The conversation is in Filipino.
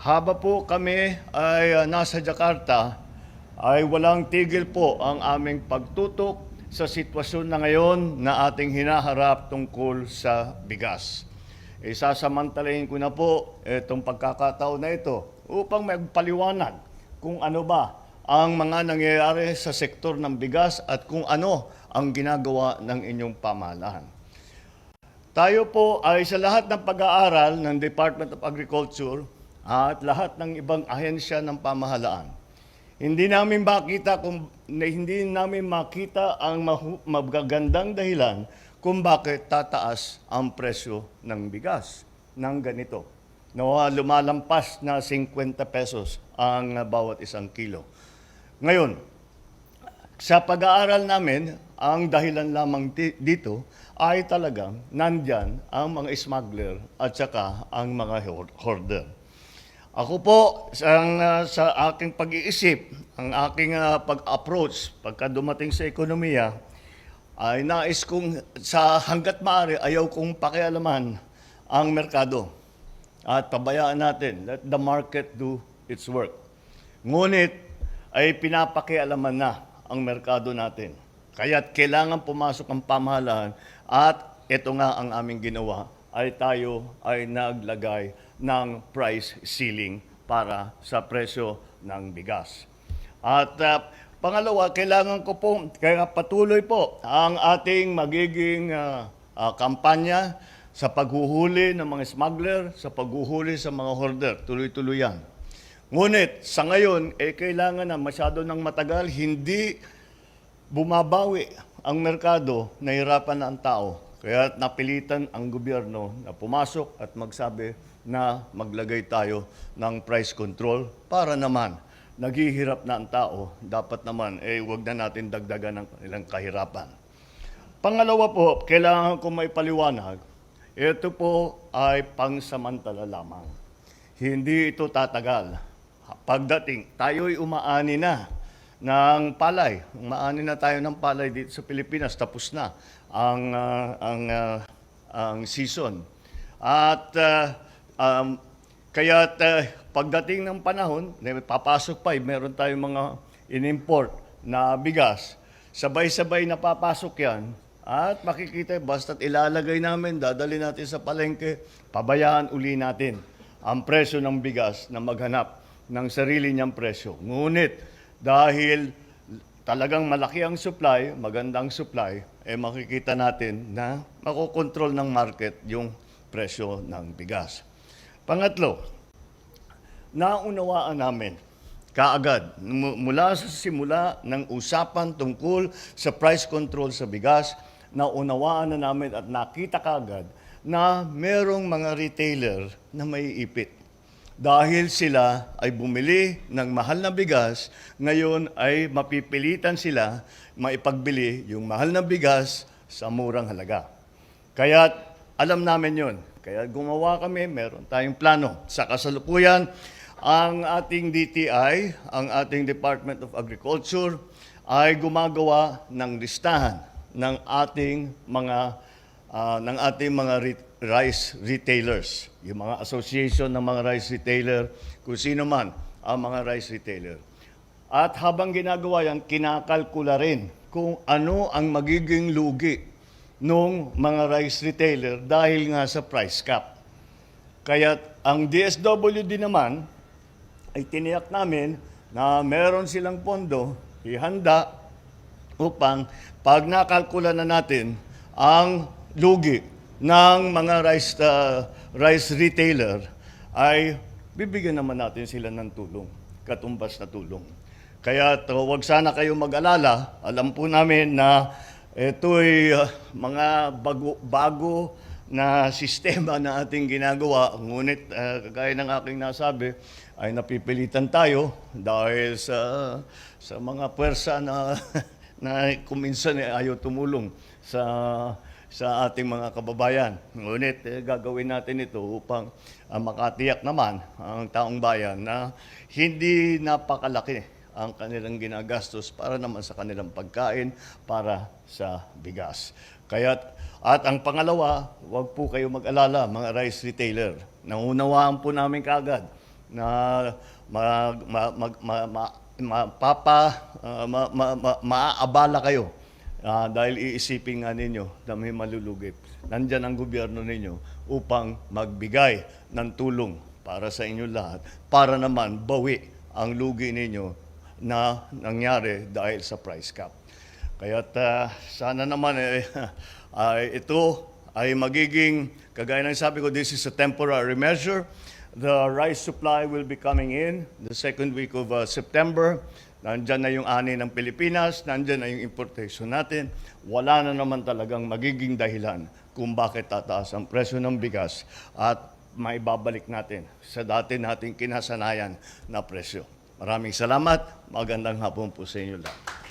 Haba po kami ay ah, nasa Jakarta, ay walang tigil po ang aming pagtutok sa sitwasyon na ngayon na ating hinaharap tungkol sa bigas. Isasamantalahin ko na po itong pagkakataon na ito upang magpaliwanag kung ano ba ang mga nangyayari sa sektor ng bigas at kung ano ang ginagawa ng inyong pamahalaan. Tayo po ay sa lahat ng pag-aaral ng Department of Agriculture at lahat ng ibang ahensya ng pamahalaan. Hindi namin makita kung hindi namin makita ang magagandang dahilan kung bakit tataas ang presyo ng bigas ng ganito. No, lumalampas na 50 pesos ang bawat isang kilo. Ngayon, sa pag-aaral namin, ang dahilan lamang dito ay talagang nandyan ang mga smuggler at saka ang mga hoarder. Ako po, sa, sa aking pag-iisip, ang aking ah, pag-approach pagka dumating sa ekonomiya, ay nais kong sa hanggat maaari ayaw kong pakialaman ang merkado. At pabayaan natin, let the market do its work. Ngunit ay pinapakialaman na ang merkado natin. Kaya't kailangan pumasok ang pamahalaan at ito nga ang aming ginawa ay tayo ay naglagay ng price ceiling para sa presyo ng bigas. At ah, pangalawa, kailangan ko po, kaya patuloy po ang ating magiging ah, ah, kampanya sa paghuhuli ng mga smuggler, sa paghuhuli sa mga hoarder. Tuloy-tuloy yan. Ngunit sa ngayon, eh, kailangan na masyado ng matagal, hindi bumabawi ang merkado, nahirapan na ang tao. Kaya napilitan ang gobyerno na pumasok at magsabi na maglagay tayo ng price control para naman naghihirap na ang tao, dapat naman eh wag na natin dagdagan ng kanilang kahirapan. Pangalawa po, kailangan ko may paliwanag, ito po ay pangsamantala lamang. Hindi ito tatagal. Pagdating, tayo'y umaani na ng palay. Umaani na tayo ng palay dito sa Pilipinas. Tapos na ang, ah, ang, ah, ang season. At ah, um, kaya pagdating ng panahon, papasok pa, eh, meron tayong mga in-import na bigas. Sabay-sabay na papasok yan. At makikita, basta't ilalagay namin, dadali natin sa palengke, pabayaan uli natin ang presyo ng bigas na maghanap ng sarili niyang presyo. Ngunit, dahil talagang malaki ang supply, magandang supply, eh makikita natin na makokontrol ng market yung presyo ng bigas. Pangatlo, naunawaan namin kaagad mu- mula sa simula ng usapan tungkol sa price control sa bigas, naunawaan na namin at nakita kaagad na merong mga retailer na may ipit. Dahil sila ay bumili ng mahal na bigas, ngayon ay mapipilitan sila maipagbili yung mahal na bigas sa murang halaga. Kaya alam namin yon. Kaya gumawa kami, meron tayong plano. Sa kasalukuyan, ang ating DTI, ang ating Department of Agriculture, ay gumagawa ng listahan ng ating mga ah, ng ating mga re- rice retailers, yung mga association ng mga rice retailer, kung sino man ang mga rice retailer. At habang ginagawa yan, kinakalkula rin kung ano ang magiging lugi ng mga rice retailer dahil nga sa price cap. Kaya ang DSWD naman ay tiniyak namin na meron silang pondo ihanda upang pag nakalkula na natin ang lugi ng mga rice, uh, rice retailer ay bibigyan naman natin sila ng tulong, katumbas na tulong. Kaya to, wag sana kayo mag-alala. Alam po namin na ito'y uh, mga bago, bago na sistema na ating ginagawa. Ngunit, uh, kagaya ng aking nasabi, ay napipilitan tayo dahil sa, sa mga puwersa na, na kuminsan eh, ayaw tumulong sa sa ating mga kababayan. Ngunit eh, gagawin natin ito upang ah, makatiyak naman ang taong bayan na hindi napakalaki ang kanilang ginagastos para naman sa kanilang pagkain, para sa bigas. Kaya at ang pangalawa, huwag po kayo mag-alala mga rice retailer. Naunawaan po namin kagad na mag, ma, mag, ma, ma, mapapa, ah, ma, ma, ma, maaabala kayo Ah, dahil iisipin nga ninyo na may malulugip. Nandyan ang gobyerno ninyo upang magbigay ng tulong para sa inyo lahat, para naman bawi ang lugi ninyo na nangyari dahil sa price cap. Kaya sana naman eh, ay ito ay magiging, kagaya ng sabi ko, this is a temporary measure. The rice supply will be coming in the second week of uh, September. Nandyan na yung ani ng Pilipinas, nandyan na yung importation natin. Wala na naman talagang magiging dahilan kung bakit tataas ang presyo ng bigas at maibabalik natin sa dati nating kinasanayan na presyo. Maraming salamat. Magandang hapon po sa inyo lahat.